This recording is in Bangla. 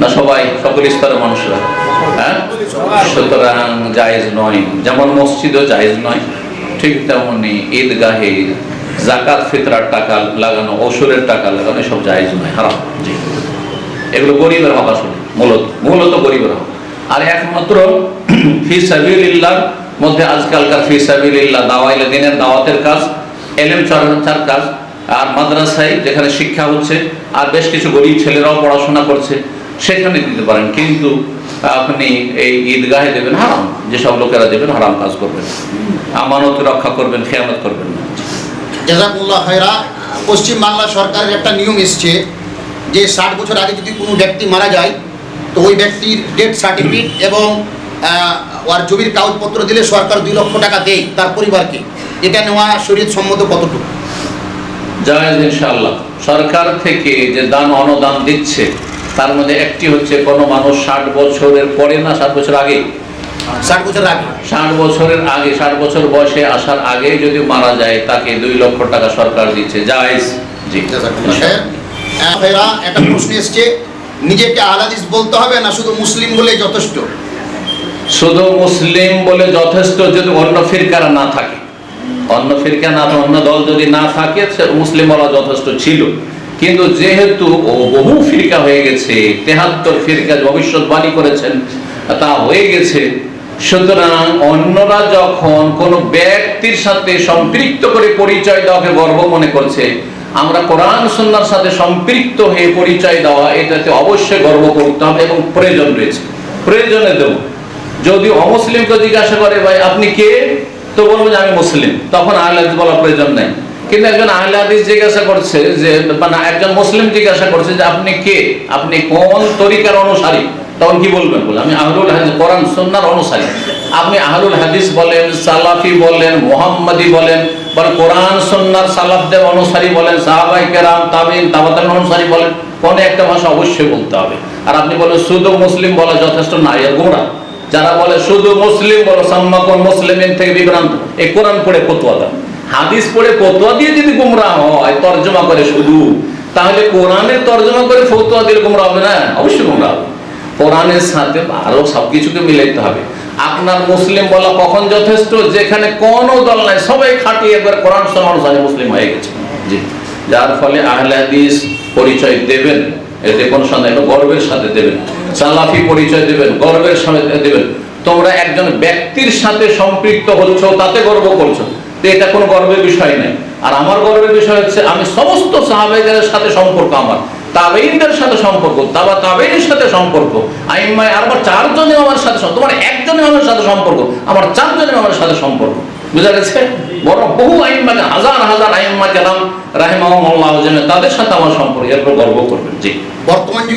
না সবাই, সকল স্তরের মানুষরা হ্যাঁ? সুতরাং জায়েজ নয়। যেমন মসজিদও জায়েজ নয়, ঠিক তেমনি ঈদগাহে জাকাত ফিতরার টাকা লাগানো ওসুরের টাকা লাগানো, এসব জায়েজ নয়, হারাম, জি। এগুলো গরিবের হক আসলে মূলত মূলত গরিবের হক আর একমাত্র ফি সাবিলিল্লাহর মধ্যে আজকালকার ফি সাবিলিল্লাহ, দাওয়াইলে দিনের দাওয়াতের কাজ, এলেম চর্চার কাজ, আর মাদ্রাসায় যেখানে শিক্ষা হচ্ছে, আর বেশ কিছু গরিব ছেলেরাও পড়াশোনা করছে সেখানে দিতে পারেন। কিন্তু আপনি এই ঈদগাহে দেবেন হারাম। যেসব লোকেরা দেবেন হারাম কাজ করবেন। আমানত রক্ষা করবেন খেয়ামত করবেন না। জাজাকুল্লাহ খায়রা পশ্চিম বাংলা সরকারের একটা নিয়ম এসছে যে ষাট বছর আগে যদি কোনো ব্যক্তি মারা যায় তো ওই ব্যক্তির ডেথ সার্টিফিকেট এবং ওর জমির কাগজপত্র দিলে সরকার দুই লক্ষ টাকা দেয় তার পরিবারকে। এটা নেওয়া শরীর সম্মত কতটুকু? জায়েজ ইনশাআল্লাহ। সরকার থেকে যে দান অনুদান দিচ্ছে তার মধ্যে একটি হচ্ছে কোনো মানুষ ষাট বছরের পরে না ষাট বছর আগে? ষাট বছর আগে। ষাট বছরের আগে ষাট বছর বয়সে আসার আগে যদি মারা যায় তাকে দুই লক্ষ টাকা সরকার দিচ্ছে। জায়েজ? জি। খায়রা একটা প্রশ্ন এসছে। নিজেকে আলাদিস বলতে হবে না শুধু মুসলিম বলে যথেষ্ট? শুধু মুসলিম বলে যথেষ্ট যদি অন্য ফিরকারা না থাকে। অন্য ফিরকা না অন্য দল যদি না থাকে মুসলিম বলা যথেষ্ট ছিল। কিন্তু যেহেতু ও বহু ফিরকা হয়ে গেছে, তেহাত্তর ফিরকা ভবিষ্যৎবাণী করেছেন, তা হয়ে গেছে। সুতরাং অন্যরা যখন কোনো ব্যক্তির সাথে সম্পৃক্ত করে পরিচয় দেওয়াকে গর্ব মনে করছে, আমরা কোরআন সন্ন্যার সাথে সম্পৃক্ত হয়ে পরিচয় দেওয়া এটাতে অবশ্যই গর্ব করতে হবে এবং প্রয়োজন রয়েছে। প্রয়োজনে দেবো। যদি অমুসলিমকে জিজ্ঞাসা করে, ভাই, আপনি কে? তো বলব যে, আমি মুসলিম। তখন আহলে হাদিস বলার প্রয়োজন নাই। কিন্তু একজন আহলে হাদিস জিজ্ঞাসা করছে যে মানে একজন মুসলিম জিজ্ঞাসা করছে যে, আপনি কে? আপনি কোন তরিকার অনুসারী? তখন কি বলবেন বলে? আমি আহলুল হাদিস, কোরআন, সুন্নার অনুসারী। আপনি আহলুল হাদিস বলেন, সালাফি বলেন, মোহাম্মদি বলেন, বা কোরআন সুন্নাহর সালাফদের অনুসারী বলেন সাহাবাই কেরাম, তাবিন তাবাতার অনুসারী বলেন, কোন একটা ভাষা অবশ্যই বলতে হবে। আর আপনি বলেন, শুধু মুসলিম বলা যথেষ্ট? না, এর গোমরা যারা বলে, শুধু মুসলিম বলো সাম্মাকুন মুসলিমিন থেকে বিভ্রান্ত। এই কোরআন পড়ে ফতোয়া দেন। হাদিস পড়ে ফতোয়া দিয়ে যদি গুমরা হয়, তর্জমা করে শুধু, তাহলে কোরআনের তর্জমা করে ফতোয়া দিলে গুমরা হবে না? অবশ্যই গুমরা হবে। কোরআনের সাথে আরও সবকিছুকে মিলাইতে হবে। আপনার মুসলিম বলা কখন যথেষ্ট? যেখানে কোনো দল নাই, সবাই খাটিয়ে একবার কোরআন সমানুসারে মুসলিম হয়ে গেছে। জি। যার ফলে আহলে হাদিস পরিচয় দেবেন। এতে কোনো সন্দেহ গর্বের সাথে দেবেন। সালাফি পরিচয় দেবেন, গর্বের সাথে দেবেন। তোমরা একজন ব্যক্তির সাথে সম্পৃক্ত হচ্ছ, তাতে গর্ব করছ। এটা কোনো গর্বের বিষয় নেই আর আমার গর্বের বিষয় হচ্ছে, আমি সমস্ত সাহাবেদের সাথে সম্পর্ক আমার। তাবেইনদের সাথে সম্পর্ক, তাবা তাবেইনের সাথে সম্পর্ক আইম্মায় আর আমার চারজনে আমার সাথে তোমার একজনে আমার সাথে সম্পর্ক, আমার চারজনে আমার সাথে সম্পর্ক। বুঝা গেছে? বড় বহু আইম্মাকে হাজার হাজার আইম্মা কেরাম রাহিমাহুল্লাহ তাদের সাথে আমার সম্পর্ক এরপর গর্ব করবেন। জি। বর্তমান